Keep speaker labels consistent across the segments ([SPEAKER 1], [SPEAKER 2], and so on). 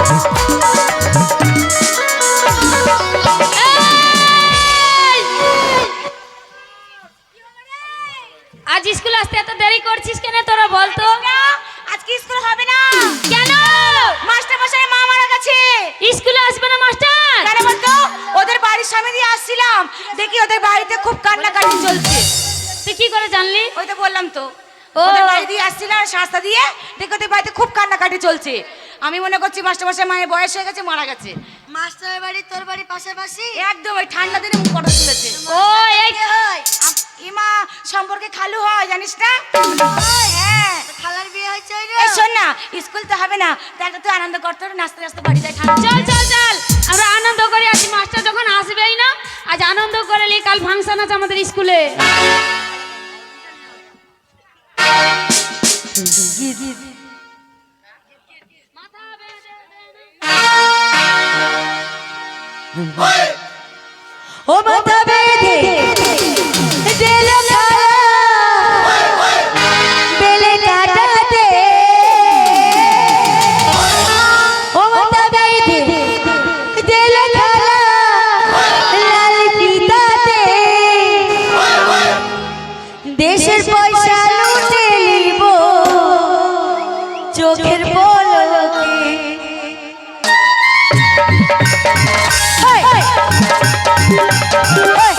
[SPEAKER 1] আজ স্কুল আসতে এত দেরি করছিস কেন তোরা বলতো
[SPEAKER 2] আজকে স্কুল হবে না।
[SPEAKER 1] কেন?
[SPEAKER 2] মাস্টার মশাই মা মারা গেছে।
[SPEAKER 1] স্কুলে আসবে না মাস্টার?
[SPEAKER 2] কেন বলতো? ওদের বাড়ির সামনে দিয়ে আসছিলাম। দেখি ওদের বাড়িতে খুব কান্নাকাটি চলছে।
[SPEAKER 1] তুই কি করে জানলি?
[SPEAKER 2] ওই তো বললাম তো। ওদের বাড়ি দিয়ে আসছিলাম রাস্তা দিয়ে। দেখি ওদের বাড়িতে খুব কান্নাকাটি চলছে। আমি মনে করছি মাস্টার মশাই মায়ের বয়স হয়ে গেছে মারা গেছে।
[SPEAKER 3] মাস্টারের বাড়ি তোর বাড়ি পাশাপাশি?
[SPEAKER 2] একদম ওই ঠান্ডা দিনে মুখ কথা তুলেছে।
[SPEAKER 1] ও এই
[SPEAKER 3] হয়?
[SPEAKER 2] ইমা সম্পর্কে খালু হয় জানিস না? হ্যাঁ
[SPEAKER 3] খালার বিয়ে হয়েছে
[SPEAKER 2] এই শোন না স্কুল তো হবে না তাই তুই আনন্দ করতে হবে নাচতে নাচতে বাড়ি যাই
[SPEAKER 1] চল চল চল। আমরা আনন্দ করে আছি মাস্টার যখন আসবেই না আজ আনন্দ করে নি কাল ফাংশন আছে আমাদের স্কুলে।
[SPEAKER 3] ও মাথা বেঁধে দিল ও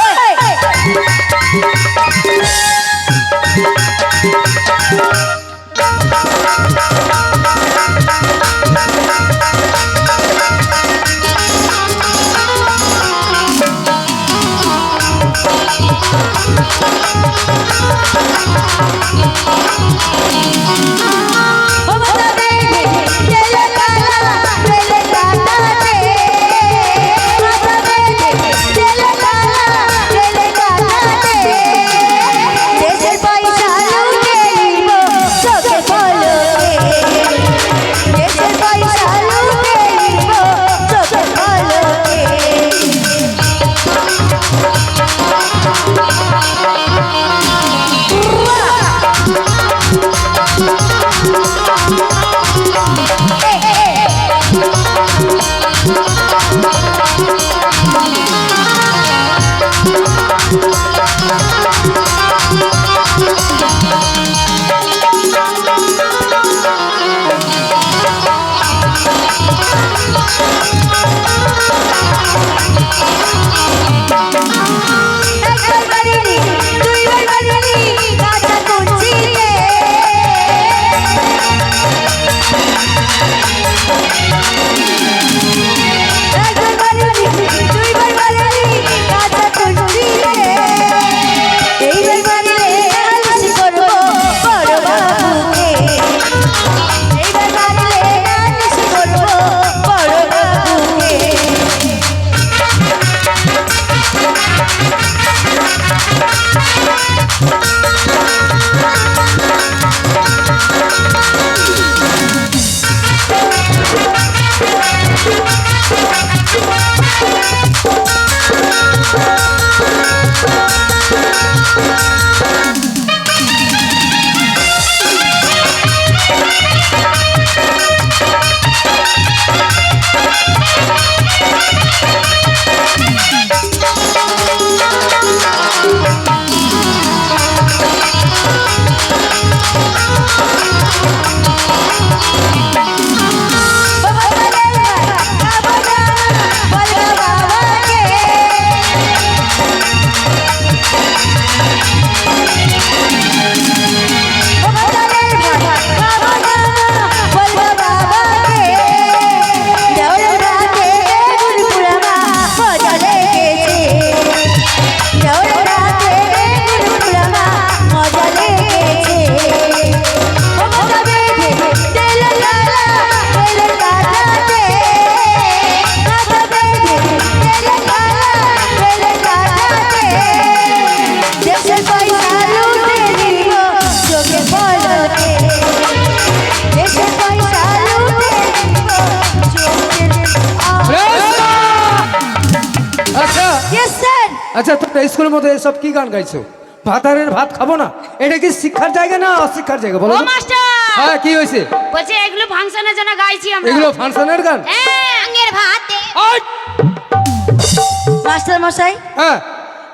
[SPEAKER 3] ইয়েস স্যার
[SPEAKER 4] আচ্ছা তোমরা স্কুলের মধ্যে এসব কি গান গাইছো? ভাতারের ভাত খাব না? এটা কি শিক্ষার জায়গা না অশিক্ষার জায়গা? বলো
[SPEAKER 1] মাস্টার!
[SPEAKER 4] হ্যাঁ কি হয়েছে?
[SPEAKER 1] বলছে এগুলো ফাংশনের জন্য গাইছি আমরা।
[SPEAKER 4] এগুলো ফাংশনের গান?
[SPEAKER 1] হ্যাঁ। আঙ্গের ভাতে।
[SPEAKER 3] মাস্টার মশাই
[SPEAKER 4] হ্যাঁ।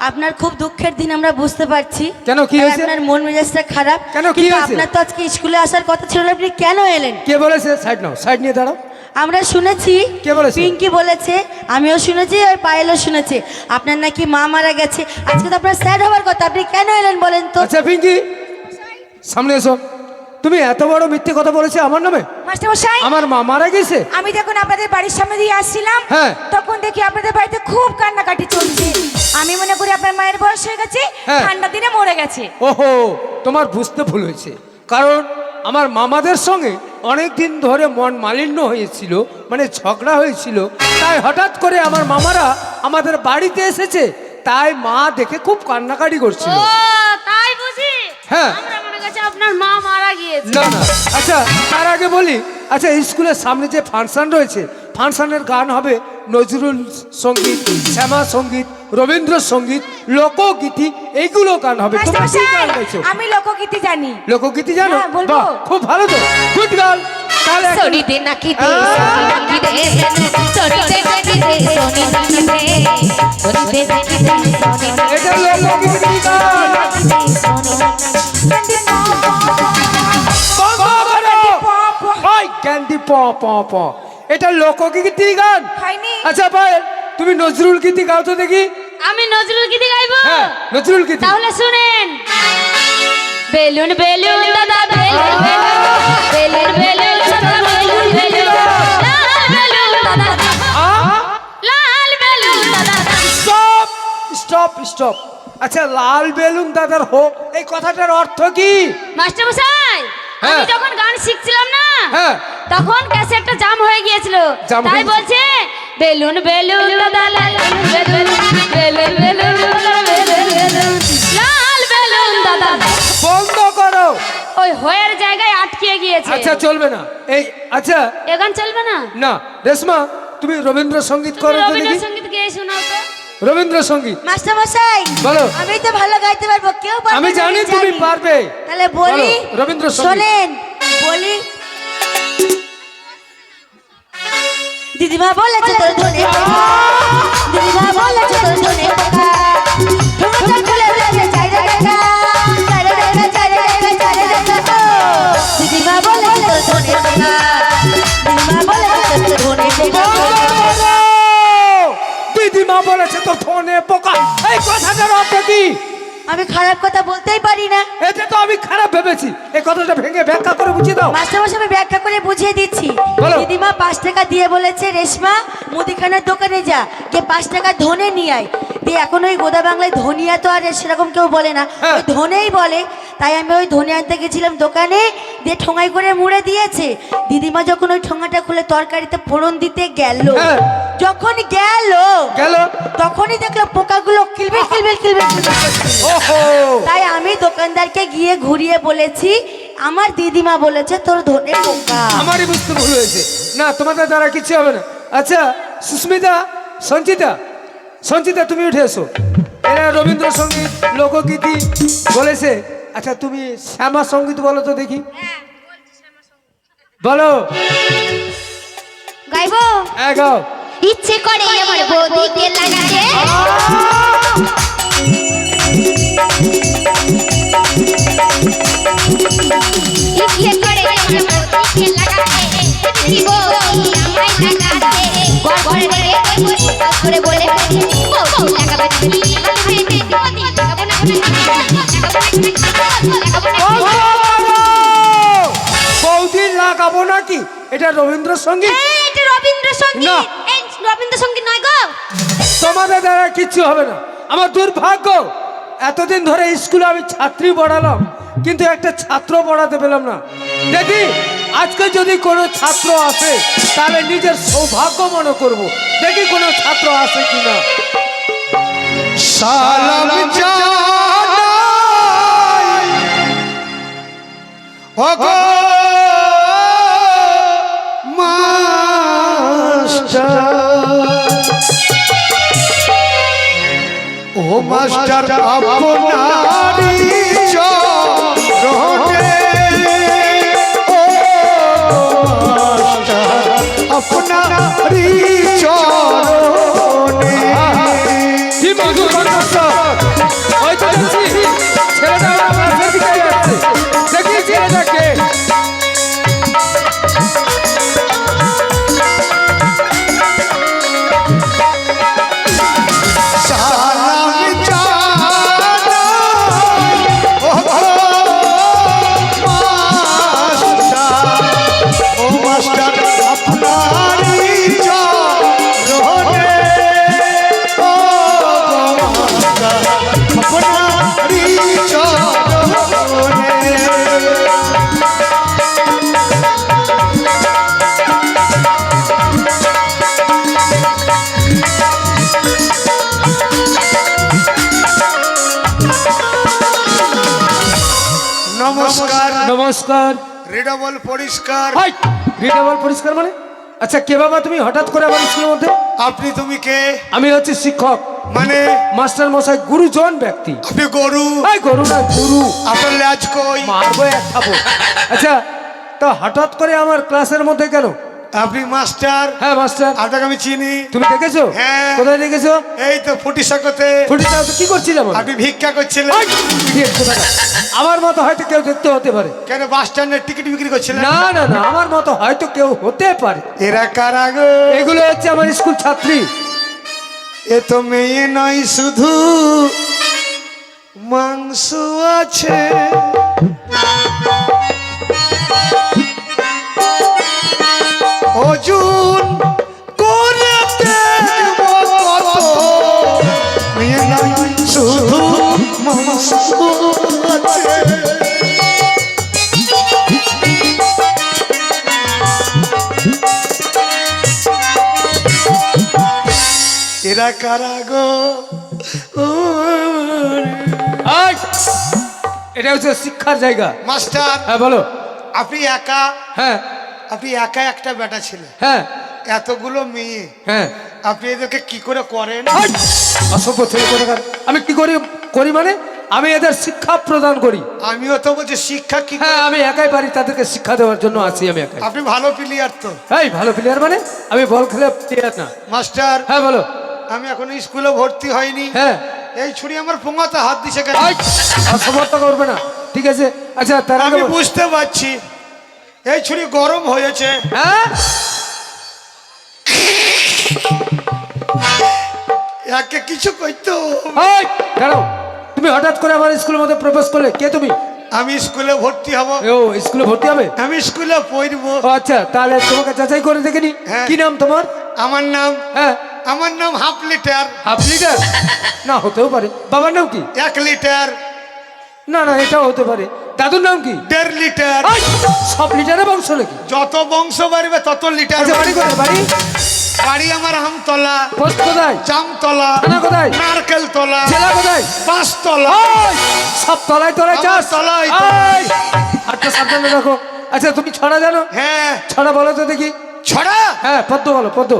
[SPEAKER 3] আপনার খুব দুঃখের দিন আমরা বুঝতে পারছি।
[SPEAKER 4] কেন, কি হয়েছে?
[SPEAKER 3] আপনার মন মেজাজটা খারাপ।
[SPEAKER 4] কেন, কি হয়েছে?
[SPEAKER 3] আপনার তো আজকে স্কুলে আসার কথা ছিল না, আপনি কেন এলেন?
[SPEAKER 4] কে বলেছে? সাইড নাও সাইড নিয়ে দাঁড়াও।
[SPEAKER 3] আমরা শুনেছি? পিঙ্কি বলেছে আমিও শুনেছি আর পায়েলও শুনেছে। আপনার নাকি মা মারা গেছে। আজকে তো আপনার স্যাড হওয়ার কথা আপনি কেন এলেন বলেন তো?
[SPEAKER 4] আচ্ছা পিঙ্কি সামনে এসো। তুমি এত বড় মিথ্যে কথা বলেছে আমার নামে?
[SPEAKER 2] মাস্টারমশাই
[SPEAKER 4] আমার মা মারা গেছে?
[SPEAKER 2] আমি যখন আপনাদের বাড়ির সামনে দিয়ে আসছিলাম
[SPEAKER 4] হ্যাঁ।
[SPEAKER 2] তখন দেখি আপনাদের বাড়িতে খুব কান্নাকাটি চলছে। আমি মনে করি আপনার মায়ের বয়স হয়ে গেছে
[SPEAKER 4] হ্যাঁ।
[SPEAKER 2] ঠান্ডা দিনে মরে গেছে।
[SPEAKER 4] ওহো তোমার বুঝতে ভুল হয়েছে। কারণ আমার মামাদের সঙ্গে অনেক দিন ধরে মন মালিন্য হয়েছিল মানে ঝগড়া হয়েছিল। তাই হঠাৎ করে আমার মামারা আমাদের বাড়িতে এসেছে তাই মা দেখে খুব কান্নাকাটি করছিল।
[SPEAKER 1] তাই বুঝি?
[SPEAKER 4] হ্যাঁ।
[SPEAKER 1] আপনার মা মারা গিয়েছে।
[SPEAKER 4] না না। আচ্ছা তার আগে বলি আচ্ছা স্কুলের সামনে যে ফাংশন রয়েছে ফাংশনের গান হবে নজরুল সংগীত শ্যামা সংগীত রবীন্দ্র সংগীত লোকগীতি এইগুলো গান হবে। তোমরা কি গান গাইছো?
[SPEAKER 2] আমি লোকগীতি জানি।
[SPEAKER 4] লোকগীতি জানো?
[SPEAKER 2] হ্যাঁ,
[SPEAKER 4] বাহ খুব ভালো তো। গুড গার্ল তাহলে
[SPEAKER 5] নাকি দে
[SPEAKER 4] আহ!
[SPEAKER 5] সরিতে নাকি দে নাকি দে সরি নাকি দে নাকি দে সরি নাকি
[SPEAKER 4] এটা লোকগীতি গান। বন্ধ করো। ওই ক্যান্ডি প প প এটা লোকগীতি গান?
[SPEAKER 2] হয়নি।
[SPEAKER 4] আচ্ছা ভাই তুমি নজরুল গীতি গাও তো দেখি।
[SPEAKER 1] আমি নজরুল গীতি গাইবো?
[SPEAKER 4] হ্যাঁ নজরুল গীতি।
[SPEAKER 1] তাহলে শুনেন। বেলুন বেলুন দাদা বেলুন বেলুন বেলুন দাদা বেলুন বেলুন লাল বেলুন দাদা। লাল বেলুন দাদা।
[SPEAKER 4] Stop stop stop. আচ্ছা লাল বেলুন দাদার হোক এই কথাটার অর্থ কি?
[SPEAKER 1] মাস্টার মশাই আমি
[SPEAKER 4] হ্যাঁ।
[SPEAKER 1] যখন গান শিখছিলাম না
[SPEAKER 4] হ্যাঁ।
[SPEAKER 1] তখন ক্যাসেটটা জাম হয়ে গিয়েছিল। তাই বলছে বেলুন বেলুন দাদা বেলুন বেলুন বেলুন লাল বেলুন দাদা।
[SPEAKER 4] বন্ধ করো।
[SPEAKER 1] ওই হয়ের জায়গায় আটকে গিয়েছে।
[SPEAKER 4] আচ্ছা চলবে না। এই আচ্ছা।
[SPEAKER 1] এ গান চলবে না?
[SPEAKER 4] না রেশমা তুমি রবীন্দ্রসঙ্গীত করো
[SPEAKER 1] রবীন্দ্রসঙ্গীত গেয়ে শোনাও
[SPEAKER 4] রবীন্দ্রসঙ্গীত
[SPEAKER 3] মাস্টারমশাই
[SPEAKER 4] বলো।
[SPEAKER 3] আমি তো ভালো গাইতে পারব কেউ পারবে
[SPEAKER 4] আমি জানি তুমি পারবে
[SPEAKER 3] তাহলে বলি
[SPEAKER 4] রবীন্দ্র রবীন্দ্রসঙ্গীত।
[SPEAKER 3] শোনেন বলি দিদিমা বলেছে তোর ধনে। দিদিমা বলেছে তোর ধনে বলেছে
[SPEAKER 4] তো ফোনে পোকা। এই কথাটার অর্থ কি?
[SPEAKER 3] আমি খারাপ কথা বলতেই পারি না।
[SPEAKER 4] এটা তো আমি খারাপ ভেবেছি। এই কথাটা ভেঙে ব্যাখ্যা করে বুঝিয়ে দাও।
[SPEAKER 3] মাস্টারমশাই আমি ব্যাখ্যা করে বুঝিয়ে দিচ্ছি। দিদিমা পাঁচ টাকা দিয়ে বলেছে রেশমা মুদিখানার দোকানে যা কে পাঁচ টাকা ধনে নিয়ে আয়। দিয়ে এখন ওই গোদা বাংলায় ধনিয়া তো আর সেরকম কেউ বলে না।
[SPEAKER 4] হ্যাঁ।
[SPEAKER 3] ওই ধনেই বলে। তাই আমি ওই ধনে আনতে গেছিলাম দোকানে দিয়ে ঠোঙাই করে মুড়ে দিয়েছে। দিদিমা যখন ওই ঠোঙাটা খুলে তরকারিতে ফোড়ন দিতে গেল
[SPEAKER 4] হ্যাঁ।
[SPEAKER 3] যখন গেল
[SPEAKER 4] গেল।
[SPEAKER 3] তখনই দেখল পোকাগুলো কিলবিল কিলবিল কিলবিল কিলবিল
[SPEAKER 4] ওহো।
[SPEAKER 3] তাই আমি দোকানদারকে গিয়ে ঘুরিয়ে বলেছি আমার দিদিমা বলেছে তোর ধনে পোকা।
[SPEAKER 4] আমারই বুঝতে ভুল হয়েছে। না তোমাদের দ্বারা কিছু হবে না। আচ্ছা সুস্মিতা সঞ্চিতা সঞ্চিতা তুমি উঠে এসো। এরা রবীন্দ্রসঙ্গীত লোকগীতি বলেছে। আচ্ছা তুমি শ্যামা সংগীত বলো তো দেখি। বলো।
[SPEAKER 5] গাইবো?
[SPEAKER 4] হ্যাঁ গাও।
[SPEAKER 5] ইচ্ছে করে আমার বৌদিকে লাগাতে। ইচ্ছে করে আমার বৌদিকে লাগাতে। দিব আমায় লাগাতে। গড় গড় করে করে বলে বৌদি লাগাবে তুমি বৌদি। লাগাবো না লাগাবো না
[SPEAKER 4] বৌদি লাগাবো নাকি? এটা রবীন্দ্রসঙ্গীত?
[SPEAKER 5] এটা রবীন্দ্রসঙ্গীত।
[SPEAKER 4] না।
[SPEAKER 5] রবীন্দ্রসঙ্গীত নয় গো।
[SPEAKER 4] তোমাদের দ্বারা কিচ্ছু হবে না। আমার দুর্ভাগ্য এতদিন ধরে স্কুলে আমি ছাত্রী পড়ালাম কিন্তু একটা ছাত্র পড়াতে পেলাম না। দেখি আজকে যদি কোনো ছাত্র আসে তাহলে নিজের সৌভাগ্য মনে করব। দেখি কোনো ছাত্র আসে কিনা।
[SPEAKER 6] সালাম জানাই। মাস্টার। ও মাস্টার আপনারই চরণে ও মাস্টার আপনারই নমস্কার। রিডাবল পরিষ্কার।
[SPEAKER 4] হাই রিডেবল পরিষ্কার মানে? আচ্ছা কে বাবা তুমি হঠাৎ করে আমার স্কুলের মধ্যে?
[SPEAKER 6] আপনি তুমি কে?
[SPEAKER 4] আমি হচ্ছে শিক্ষক।
[SPEAKER 6] মানে?
[SPEAKER 4] মাস্টার মশাই গুরুজন ব্যক্তি।
[SPEAKER 6] আপনি গরু?
[SPEAKER 4] হাই গরু না গুরু।
[SPEAKER 6] আপনার ল্যাজ কই?
[SPEAKER 4] মারবো এক খাব আচ্ছা তা হঠাৎ করে আমার ক্লাসের মধ্যে কেন
[SPEAKER 6] আপনি মাস্টার।
[SPEAKER 4] হ্যাঁ মাস্টার।
[SPEAKER 6] আপনাকে আমি চিনি।
[SPEAKER 4] তুমি দেখেছ?
[SPEAKER 6] হ্ঁ।
[SPEAKER 4] কোথায় দেখেছ?
[SPEAKER 6] এই তো ফুটি সাকতে
[SPEAKER 4] ফুটিটা তো কি করছিলাম?
[SPEAKER 6] আপনি ভিক্ষা করছিলেন।
[SPEAKER 4] আমার মতো হয়তো কেউ দেখতে হতে পারে।
[SPEAKER 6] কেন বাস স্ট্যান্ডের টিকিট বিক্রি করছিলেন?
[SPEAKER 4] না না না আমার মতো হয়তো কেউ হতে পারে।
[SPEAKER 6] এরা কারা গো?
[SPEAKER 4] এগুলো হচ্ছে আমার স্কুল ছাত্রী।
[SPEAKER 6] এ তো মেয়ে নয় শুধু মাংস আছে। এরা কারা গো
[SPEAKER 4] এটা হচ্ছে শিক্ষার জায়গা।
[SPEAKER 6] মাস্টার
[SPEAKER 4] হ্যাঁ বলো।
[SPEAKER 6] আপনি একা?
[SPEAKER 4] হ্যাঁ।
[SPEAKER 6] আপনি একা একটা বেটা ছিলেন
[SPEAKER 4] হ্যাঁ।
[SPEAKER 6] এতগুলো মেয়ে?
[SPEAKER 4] হ্যাঁ।
[SPEAKER 6] আপনি এদেরকে কি করে করেন?
[SPEAKER 4] অসভ্য ছেলে কোথাকার। আমি কি করি করি মানে? আমি এদের শিক্ষা প্রদান করি।
[SPEAKER 6] আমিও তো বলছি শিক্ষা কি
[SPEAKER 4] হ্যাঁ আমি একাই পারি তাদেরকে শিক্ষা দেওয়ার জন্য আছি আমি একাই।
[SPEAKER 6] আপনি ভালো প্লেয়ার তো।
[SPEAKER 4] এই ভালো প্লেয়ার মানে? আমি বল খেলে প্লেয়ার না।
[SPEAKER 6] মাস্টার
[SPEAKER 4] হ্যাঁ বলো।
[SPEAKER 6] আমি এখনও স্কুলে ভর্তি হয়নি।
[SPEAKER 4] হ্যাঁ।
[SPEAKER 6] এই ছুরি আমার পোঙাতে হাত দিছে কেন?
[SPEAKER 4] এই, করবে না। ঠিক আছে? আচ্ছা তার
[SPEAKER 6] আমি বুঝতে পারছি। এই ছুরি গরম হয়েছে।
[SPEAKER 4] হ্যাঁ?
[SPEAKER 6] একে কিছু করতো
[SPEAKER 4] এই, দাঁড়াও। তুমি হঠাৎ করে আমার স্কুলের মধ্যে প্রবেশ করলে কে তুমি?
[SPEAKER 6] আমি স্কুলে ভর্তি হব।
[SPEAKER 4] ও স্কুলে ভর্তি হবে?
[SPEAKER 6] আমি স্কুলে পড়ব।
[SPEAKER 4] আচ্ছা তাহলে তোমাকে যাচাই করে দেখে নি।
[SPEAKER 6] হ্যাঁ।
[SPEAKER 4] কি নাম তোমার?
[SPEAKER 6] আমার নাম
[SPEAKER 4] হ্যাঁ।
[SPEAKER 6] আমার নাম হাফ লিটার।
[SPEAKER 4] Half litre? না হতেও পারে। বাবার নাম কি?
[SPEAKER 6] এক লিটার।
[SPEAKER 4] না না এটাও হতে পারে। দাদুর নাম কি?
[SPEAKER 6] দেড় লিটার।
[SPEAKER 4] সব লিটারে বংশ নাকি?
[SPEAKER 6] যত বংশ বাড়বে তত লিটার
[SPEAKER 4] আচ্ছা বাড়ি কোথায় বাড়ি?
[SPEAKER 6] বাড়ি আমার আমতলা।
[SPEAKER 4] পোস্ট কোথায়?
[SPEAKER 6] জামতলা।
[SPEAKER 4] থানা কোথায়?
[SPEAKER 6] নারকেল তলা।
[SPEAKER 4] জেলা কোথায়?
[SPEAKER 6] পাঁচতলা
[SPEAKER 4] ওই, সব তলায় তলায় চাষ।
[SPEAKER 6] তলায়
[SPEAKER 4] হাতটা সাবধানে রাখো। আচ্ছা তুমি ছড়া জানো?
[SPEAKER 6] হ্যাঁ।
[SPEAKER 4] ছড়া বলো তো দেখি।
[SPEAKER 6] ছড়া?
[SPEAKER 4] হ্যাঁ পদ্ম বলো পদ্ম।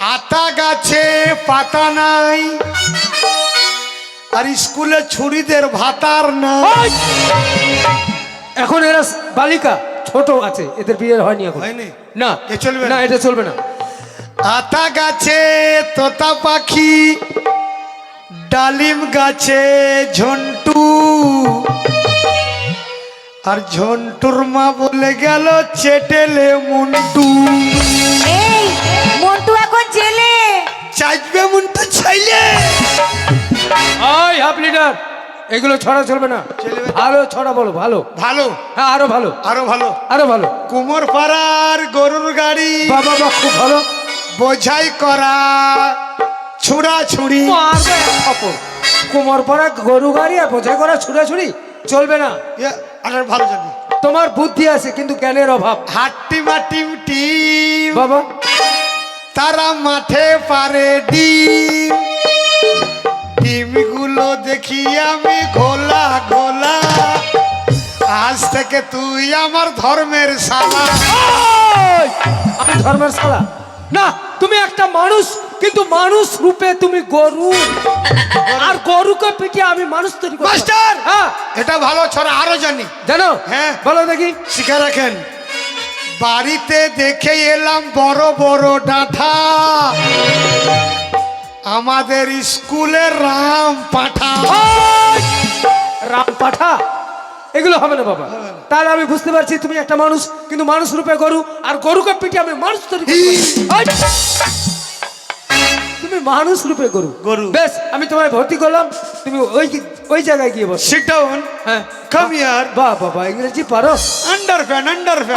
[SPEAKER 6] আতা গাছে পাতা নাই আর স্কুলে ছুরিদের ভাতার
[SPEAKER 4] নাই। এখন এরা বালিকা ছোট আছে এদের বিয়ে হয়নি এখন।
[SPEAKER 6] হয়নি?
[SPEAKER 4] না
[SPEAKER 6] এ চলবে না?
[SPEAKER 4] না? এটা চলবে না।
[SPEAKER 6] আতা গাছে তোতা পাখি ডালিম গাছে ঝন্টু। আর ঝন্টুর মা বলে গেল চেটেলে মুন্টু।
[SPEAKER 4] হাফ লিটার এগুলো ছড়া চলবে না। ভালো ছড়া বলো ভালো।
[SPEAKER 6] ভালো?
[SPEAKER 4] হ্যাঁ আরও ভালো।
[SPEAKER 6] আরও ভালো?
[SPEAKER 4] আরও ভালো।
[SPEAKER 6] কুমোর পাড়ার গরুর গাড়ি।
[SPEAKER 4] বাবা বাবা খুব ভালো।
[SPEAKER 6] বোঝাই করা ছুড়া ছুড়ি
[SPEAKER 4] এক থাপ্পড়। গরু গাড়ি আর বোঝাই করা ছুড়াছুড়ি চলবে না।
[SPEAKER 6] আর ভালো জানি।
[SPEAKER 4] তোমার বুদ্ধি আছে কিন্তু জ্ঞানের অভাব।
[SPEAKER 6] হাট্টি মাটিম টিম
[SPEAKER 4] বাবা।
[SPEAKER 6] তারা মাঠে পারে ডিম ডিমগুলো দেখি আমি ঘোলা ঘোলা আজ থেকে তুই আমার ধর্মের সালা
[SPEAKER 4] আমি ধর্মের শালা। না তুমি একটা মানুষ কিন্তু মানুষ রূপে তুমি গরু। আর গরুকে পিটিয়ে আমি মানুষ তৈরি পারি।
[SPEAKER 6] মাস্টার!
[SPEAKER 4] হ্যাঁ।
[SPEAKER 6] এটা ভালো ছড়া আরও জানি।
[SPEAKER 4] জানো?
[SPEAKER 6] হ্যাঁ।
[SPEAKER 4] বলো দেখি।
[SPEAKER 6] শিখে রাখেন। বাড়িতে দেখে এলাম বড় বড় ডাঠা। আমাদের স্কুলের রাম পাঠা।
[SPEAKER 4] রাম পাঠা? এগুলো হবে না বাবা। তাহলে আমি বুঝতে পারছি তুমি একটা মানুষ কিন্তু মানুষ রূপে গরু আর গরুকে পিঠে আমি মানুষ তৈরি! তুমি মানুষ রূপে গরু।
[SPEAKER 6] গরু।
[SPEAKER 4] বেশ আমি তোমায় ভর্তি করলাম তুমি ওই ওই জায়গায় গিয়ে বস।
[SPEAKER 6] সিট ডাউন
[SPEAKER 4] হ্যাঁ।
[SPEAKER 6] কাম ইয়ার
[SPEAKER 4] বাহ বাবা ইংরেজি পারো।
[SPEAKER 6] Under fan under fan